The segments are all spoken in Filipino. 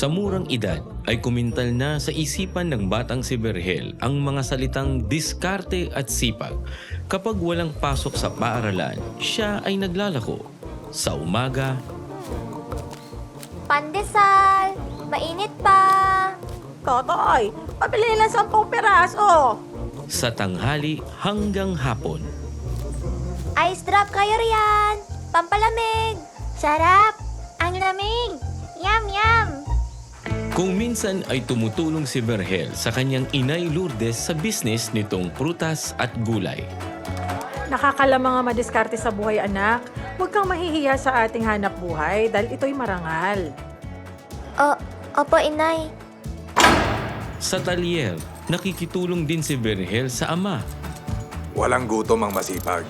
Sa murang edad ay kumintal na sa isipan ng batang si Berhel ang mga salitang diskarte at sipag. Kapag walang pasok sa paaralan, siya ay naglalako. Sa umaga, Pandesal! Mainit pa! Totoy, pabili lang 10 peraso. sa tanghali hanggang hapon. Ice drop kayo riyan! Pampalamig! Sarap! Ang lamig! Yum, yum! Kung minsan ay tumutulong si Berhel sa kanyang inay Lourdes sa business nitong prutas at gulay. Nakakalamang nga madiskarte sa buhay anak. Huwag kang mahihiya sa ating hanap buhay dahil ito'y marangal. O, opo, inay. Sa talyer, nakikitulong din si Berhel sa ama. Walang gutom ang masipag.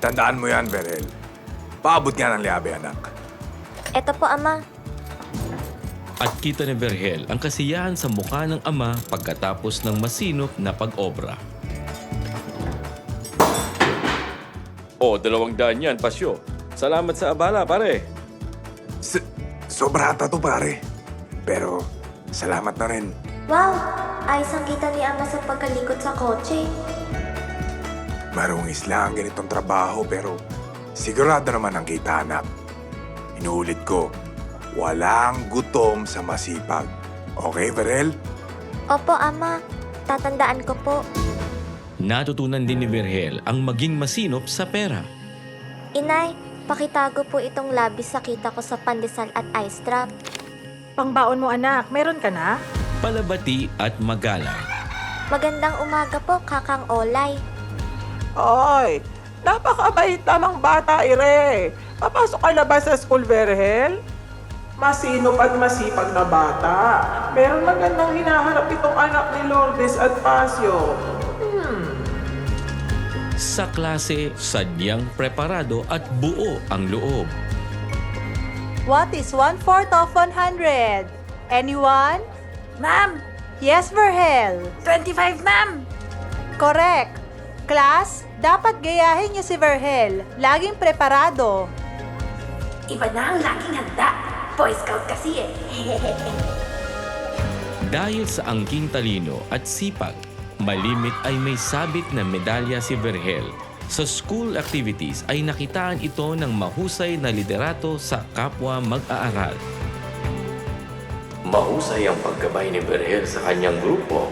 Tandaan mo yan, Berel. Paabot nga ng liabe, anak. Eto po, ama. At kita ni Berhel ang kasiyahan sa mukha ng ama pagkatapos ng masinop na pag-obra. O, dalawang daan yan, pasyo. Salamat sa abala, pare. S- sobrata to, pare. Pero, salamat na rin. Wow! Ayos ang kita ni ama sa pagkalikot sa kotse. Marungis lang ang ganitong trabaho, pero sigurado naman ang kita, anak. Inuulit ko, walang gutom sa masipag. Okay, Berel? Opo, ama. Tatandaan ko po. Natutunan din ni Berhel ang maging masinop sa pera. Inay, pakitago po itong labis sa kita ko sa pandesal at ice drop. Pangbaon mo anak, meron ka na? Palabati at magalang. Magandang umaga po, kakang Olay. Ay, napakabait namang bata, Ire. Papasok ka na ba sa school, Verhel? Masinop at masipag na bata. Meron magandang hinaharap itong anak ni Lourdes at Pasio. Sa klase, sadyang preparado at buo ang loob. What is one-fourth of 100? Anyone? Ma'am, Yes, Verhel. 25 ma'am! Correct. Class, dapat gayahin niyo si Verhel. Laging preparado. Iba na ang laging handa. Boy Scout kasi eh. Dahil sa angking talino at sipag, malimit ay may sabit na medalya si Verhel. Sa school activities ay nakitaan ito ng mahusay na liderato sa kapwa mag-aaral. Mahusay ang paggabay ni Verhel sa kanyang grupo